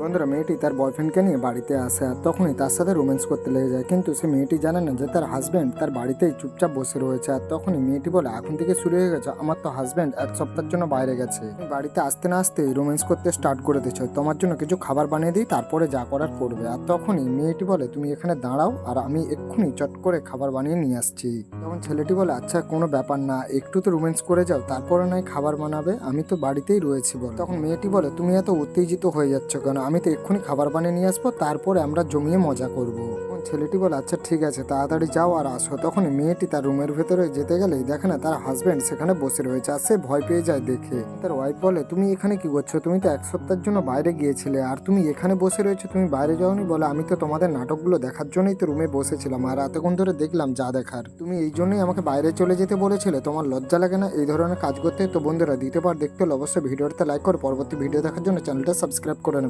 বন্ধুরা, মেয়েটি তার বয়ফ্রেন্ডকে নিয়ে বাড়িতে আসে আর তখনই তার সাথে রোম্যান্স করতে লেগে যায়। কিন্তু সে মেয়েটি জানে না যে তার হাজব্যান্ড তার বাড়িতেই চুপচাপ বসে রয়েছে আর তখনই মেয়েটি বলে, এখন থেকে শুরু হয়ে গেছে। আমার তো হাজব্যান্ড এক সপ্তাহের জন্য বাইরে গেছে। বাড়িতে আসতে না আসতেই রোম্যান্স করতে স্টার্ট করে দিচ্ছ তোমার জন্য কিছু খাবার বানিয়ে দিই, তারপরে যা করার করবে। আর তখনই মেয়েটি বলে, তুমি এখানে দাঁড়াও আর আমি এক্ষুনি চট করে খাবার বানিয়ে নিয়ে আসছি। তখন ছেলেটি বলে আচ্ছা কোনো ব্যাপার না। একটু তো রোম্যান্স করে যাও, তারপরে নয় খাবার বানাবে। আমি তো বাড়িতেই রয়েছি বল। তখন মেয়েটি বলে, তুমি এত উত্তেজিত হয়ে যাচ্ছ কেন? আমি তো এক্ষুনি খাবার বানিয়ে নিয়ে আসব, তারপরে আমরা জমিয়ে মজা করব। তখন ছেলেটি বলে আচ্ছা ঠিক আছে, তাড়াতাড়ি যাও আর আসো। তখনই মেয়েটি তার রুমের ভেতরে যেতে গেলেই দেখে না, তার হাজবেন্ড সেখানে বসে রয়েছে আর সে ভয় পেয়ে যায় দেখে। তার ওয়াইফ বলে, তুমি এখানে কি করছ? তুমি তো এক সপ্তাহের জন্য বাইরে গিয়েছিলে, আর তুমি এখানে বসে রয়েছো, তুমি বাইরে যাওনি? বলে, আমি তো তোমাদের নাটকগুলো দেখার জন্যই তো রুমে বসেছিলাম, আর এতক্ষণ ধরে দেখলাম যা দেখার। তুমি এই জন্যই আমাকে বাইরে চলে যেতে বলেছিলে, তোমার লজ্জা লাগে না? এই ধরনের কাজ করতে তো বন্ধুরা দ্বিতীয়বার দেখতে হলে অবশ্যই ভিডিওটা লাইক করে, পরবর্তী ভিডিও দেখার জন্য চ্যানেলটা সাবস্ক্রাইব করে